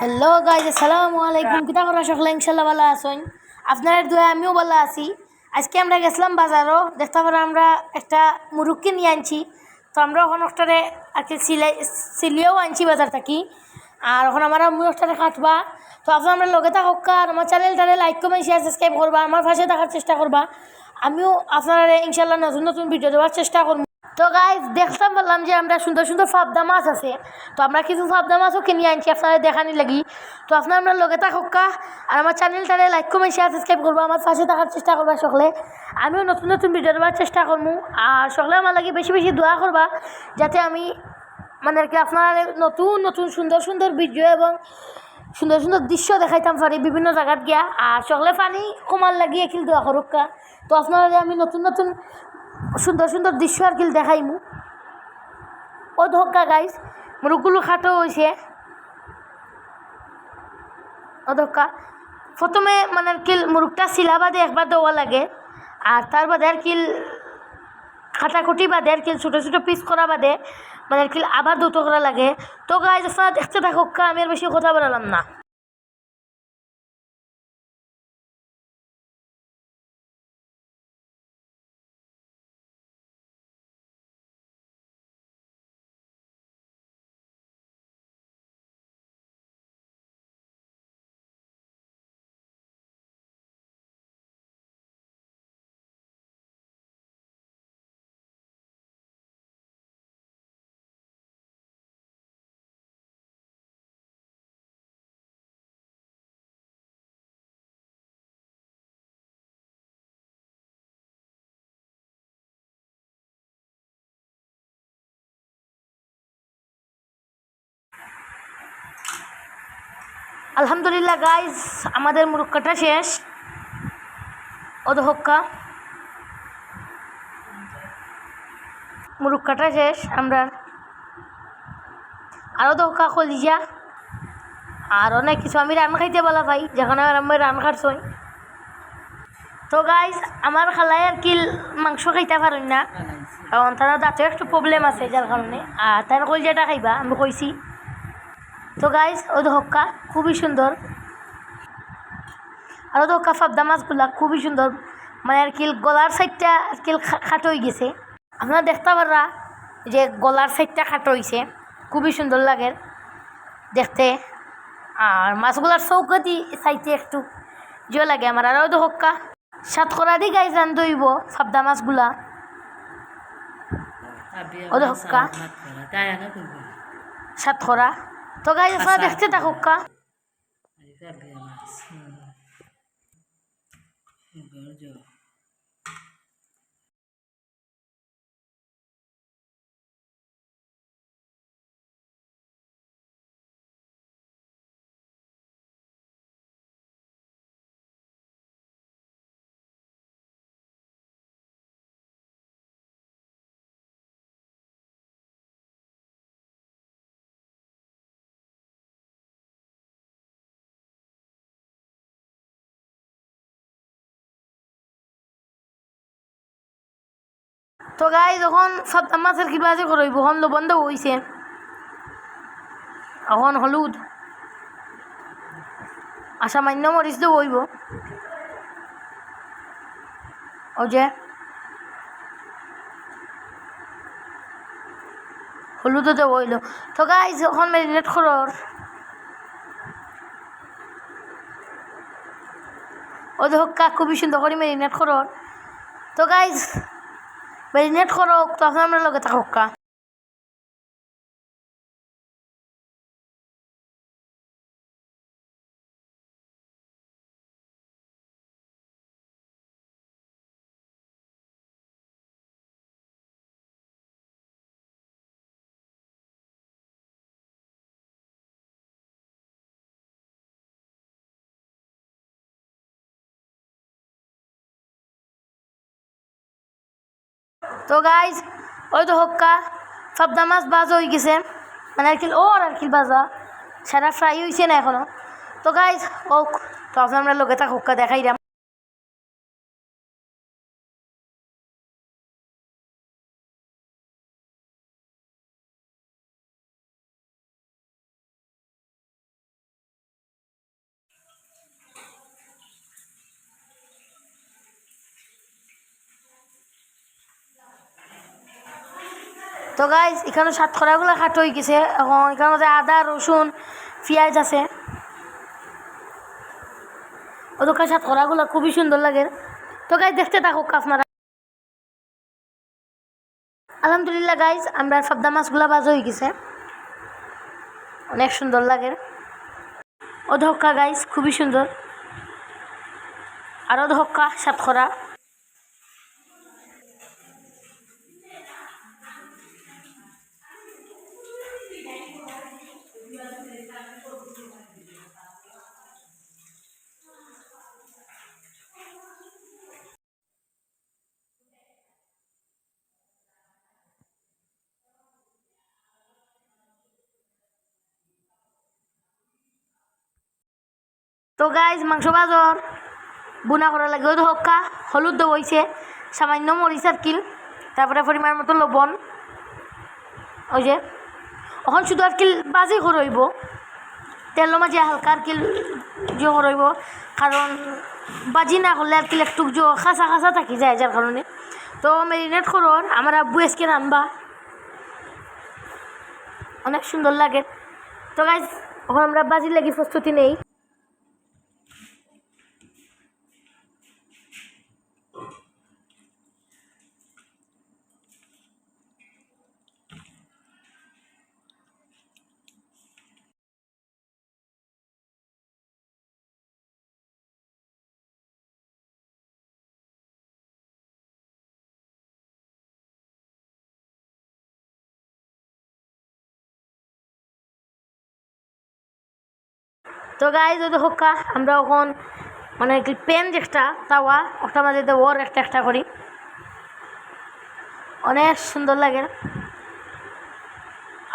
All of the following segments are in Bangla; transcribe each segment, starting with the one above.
হ্যালো গাইজ আসসালামু আলাইকুম কিতা করা সকলে ইনশাল্লাহ ভালো আছেন আপনার দোয়া আমিও ভালো আছি আজকে আমরা গেছিলাম বাজারও দেখতে পারো আমরা একটা মুরুক্কি নিয়ে আনছি তো আমরা ওখানে একটারে আর কি সিলাই সিলিয়েও আনছি বাজার থাকি আর ওখানে আমরা মুই একটারে কাটবা তো আপনার আমরা লগে থাকক আর আমার চ্যানেলটারে লাইক কমেন্ট শেয়ার সাবস্ক্রাইব করবা আমার পাশে থাকার চেষ্টা করবা আমিও আপনারা ইনশাল্লাহ নতুন নতুন ভিডিও দেওয়ার চেষ্টা করব তো গাইজ দেখতাম বললাম যে আমরা সুন্দর সুন্দর ফাবদা মাছ আছে। তো আমরা কিছু ফাবদা মাছও কিনে আনছি আপনারা দেখানি লাগি। তো আপনার আমরা লগে থাকা আর আমার চ্যানেলটারে লাইক কমেন্ট শেয়ার সাবস্ক্রাইব করব। আমার পাশে থাকার চেষ্টা করবা সকলে। আমিও নতুন নতুন ভিডিও দেওয়ার চেষ্টা করব আর সকলে আমার লাগে বেশি বেশি দোয়া করবা, যাতে আমি মানে আর কি আপনারা নতুন নতুন সুন্দর সুন্দর ভিডিও এবং সুন্দর সুন্দর দৃশ্য দেখাইতাম পারি বিভিন্ন জায়গাত গিয়া। আর সকলে পানি কমার লাগিয়ে এখিল দোয়া করুকা তো আপনারা আমি নতুন নতুন সুন্দর সুন্দর দৃশ্য আর কি দেখাইমু। ও ধক্কা গাইস, মুরুগুলো খাটো হয়েছে ও ধক্কা। প্রথমে মানে আর কি মুরুগটা শিলা বাদে একবার দেওয়া লাগে, আর তার বাদে আর কি খাটাকুটি বাদে আর কি ছোটো ছোটো পিস করা বাদে মানে আর কি আবার দুটো করা লাগে। তো গাইজ আপনারা দেখতে থাকুক আমি আর বেশি কথা বলালাম না। আলহামদুলিল্লাহ গাইজ আমাদের মুরুক্কাটা শেষ। ও হক্কা মুরুক্কাটা শেষ, আমরা আরও দোকা কলিজা আর অনেক কিছু আমি রান খাইতে বলা ভাই, যেখানে আমি রান খাটছই। তো গাইজ আমার খালাই আর কি মাংস খাইতে পারেন না। কারণ তারা দাঁতেও একটু প্রবলেম আছে যার কারণে। আর তার কলিজাটা খাইবা, আমি কইছি। তো গাইজ ওই হক্কা খুবই সুন্দর। আর ওদের হক্কা ফাবদা মাছগুলা খুবই সুন্দর। মানে আর কি গলার সাইডটা আর কি খাটো হয়ে গেছে। আপনারা দেখতে পাররা যে গলার সাইডটা খাটো হয়েছে খুবই সুন্দর লাগে। দেখতে। আর মাছগুলার চৌকতি চাইতে একটু জিও লাগে আমার। আর ওদের হক্কা সাতকরা দি গাইজ আন দইব ফাবদা মাছগুলা। ওদের হক্কা সাতকরা। তো গাইজ আপনারা দেখতে থাকুকা তো গাই যখন সপ্তাহ মাসের কিবা যে করইব এখন বন্ধ হইছে। এখন হলুদ। আসামান্য মরিচ তো হইব ও যে। হলুদও দেবো হইল তো গাইজ এখন মেরিনেট করর, ও দেখো কাক খুবই সুন্দর করে মেরিনেট করর। তো গাইজ মেরিনেট করো তখন আমরা লগে থাকুক তো গাইজ ওই তো হক্কা সবদা মাছ বাজা হয়ে গেছে। মানে আর কি ও আর কি বাজা। সারা ফ্রাই হয়েছে না এখনও তো গাইজ ওক, তো আমরা লোকে তাকে হক্কা দেখাইলাম। তো গাইজ এখানে সাতখরাগুলো খাট হয়ে গেছে। এখন এখানে মধ্যে আদা, রসুন, পেঁয়াজ আছে। ও দোকান সাতখরাগুলো খুবই সুন্দর লাগে। তো গাইজ দেখতে থাকুক আপনারা। আলহামদুলিল্লাহ গাইজ আমরা সবদা মাছগুলা বাজ হয়ে গেছে। অনেক সুন্দর লাগে। অধক্কা গাইজ খুবই সুন্দর। আর অধক্কা সাতখরা তো গাইজ মাংস বাজর বুনা করা লাগে ওই হক্কা হলুদ দইছে সামান্য মরিচ আর কিল তারপরে পরিমাণ মতো লবণ। ওই যে এখন শুধু আর কিল বাজি করইব তেল মাঝে হালকা আর কিল জো করইব কারণ বাজি না করলে আর কিল একটু জো খাসা খাসা থাকি যায় যার কারণে তো মেরিনেট করর আমার আব্বু এসকে রানবা অনেক সুন্দর লাগে। তো গাইজ আমরা বাজির লাগি প্রস্তুতি নেই। তো গাই যদি হোকা আমরা এখন মানে পেন যেটা, তাওয়া, ওটা মাঝে ওর একটা একটা করি। অনেক সুন্দর লাগে।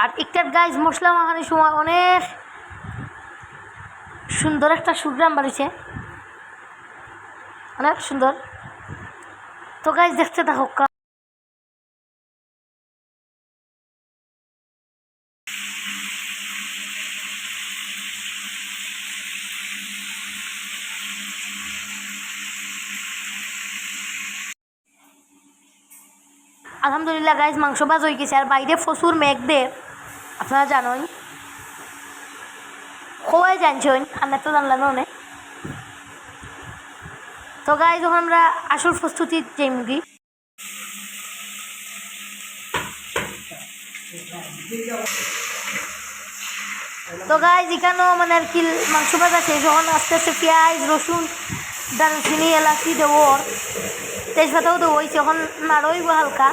আর ইকটার গাইজ মশলা মাখানোর সময় অনেক সুন্দর একটা সুগ্রাম বাড়িছে অনেক সুন্দর। তো গাইজ দেখতে থাকো আলহামদুলিল্লাহ গাইজ মাংস ভাজ হয়ে গেছে। আর বাইরে প্রচুর মেঘ দে। আপনারা জানেন সবাই জানছেন, আমরা তো জানলাম অনেক। তো গাই যখন আমরা আসল প্রস্তুতি যে মুগি তো গাইজ এখানেও মানে আর কি মাংস ভাজা শেষ। যখন আস্তে আস্তে পেঁয়াজ, রসুন, দারুচিনি, এলাচি দেবো। তেজপাতাও দেবো। হয়েছে এখন নাড়ইব হালকা।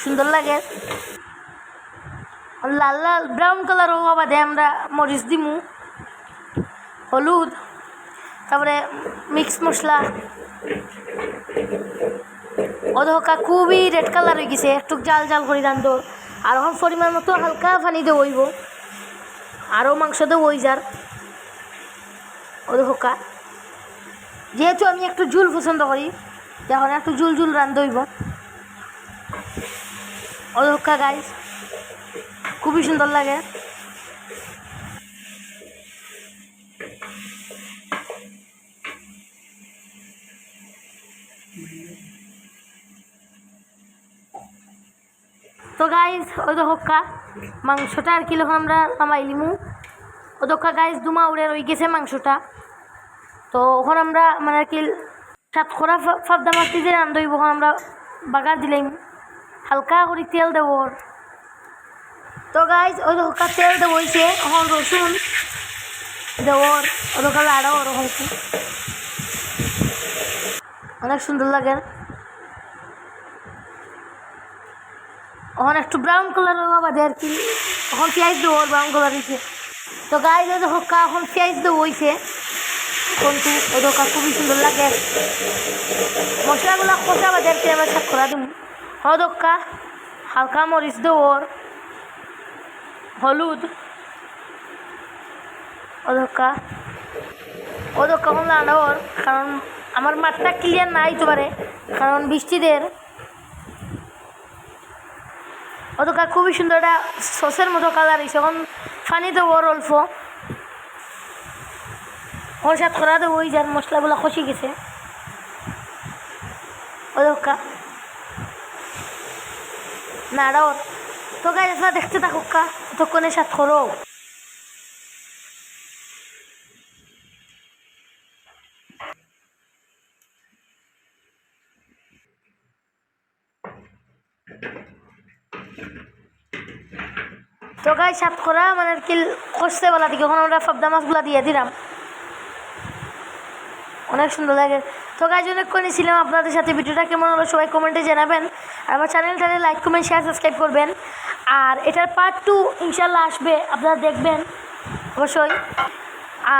সুন্দর লাগে। লাল লাল ব্রাউন কালার হওয়া বাদে আমরা মরিচ দিমু। হলুদ, তারপরে মিক্স মশলা। অধকা খুবই রেড কালার হয়ে গেছে একটু জাল জাল করে রান্ধো আর এখন পরিমাণ মতো হালকা পানি দিয়ে ওইব আরও মাংস দিয়ে ওই যার। অধকা। যেহেতু আমি একটু ঝুল পছন্দ করি যখন একটু ঝুল ঝুল রান্ধইব অধকা গাইস খুবই সুন্দর লাগে। তো গাইজ ওই তো হক্কা। মাংসটা আর কিলো আমরা নামাইলিমু ও দোকা গাইজ দুমা উড়ে রয়ে গেছে মাংসটা। তো, ওখান আমরা মানে আর কি সাত খোরা ফাবদা মাছটি যে ওখান আমরা বাগার দিলাম। হালকা করে তেল দেবো। তো গাইজ ওই তো হক্কা তেল দেবো ওখান রসুন দেওয়ার ও দোকা লাড়া ওরকম অনেক সুন্দর লাগে। এখন একটু ব্রাউন কালার বাদে আর কি। এখন পেঁয়াজ দেবো ব্রাউন কালার হয়েছে তো গায়ে যদি হক্কা এখন পেঁয়াজ দেবো হয়েছে কিন্তু ওই খুবই সুন্দর লাগে। মশলাগুলো কষা কি আমরা সাত করা দিব। হদক্কা হালকা মরিচ দেবো হলুদ অদক্কা অদক্কা হল আনাওর কারণ আমার মাঠটা ক্লিয়ার নাই তো পারে কারণ বৃষ্টিদের। অতকা খুবই সুন্দর একটা সসের মতো কালার এখন পানি দেবো অল্প। হরসাদ করা দেবো ওই যার মশলাগুলো খসি গেছে। না এটাও তো দেখতে থাকুক ততক্ষণে সাথ করো তো গাই সাত করা মানে কি কষতে বেলা দিকে। ওখানে আমরা ফাবদা মাছগুলা দিয়ে দিলাম। অনেক সুন্দর লাগে। তো গাইজ অনেকক্ষণ ছিলাম আপনাদের সাথে। ভিডিওটা কেমন হলো সবাই কমেন্টে জানাবেন। আর আমার চ্যানেলটাতে লাইক কমেন্ট শেয়ার সাবস্ক্রাইব করবেন। আর এটার পার্ট টু ইনশাল্লাহ আসবে। আপনারা দেখবেন। অবশ্যই।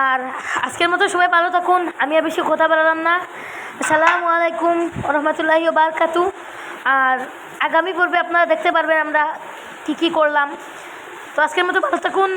আর আজকের মতো সবাই ভালো থাকুন। আমি আর বেশি কথা বললাম না। আসসালামু আলাইকুম রহমতুল্লাহি বারকাতু আর আগামী পর্বে আপনারা দেখতে পারবেন আমরা কী কী করলাম। তো আজকের মতো ভালো থাকুন।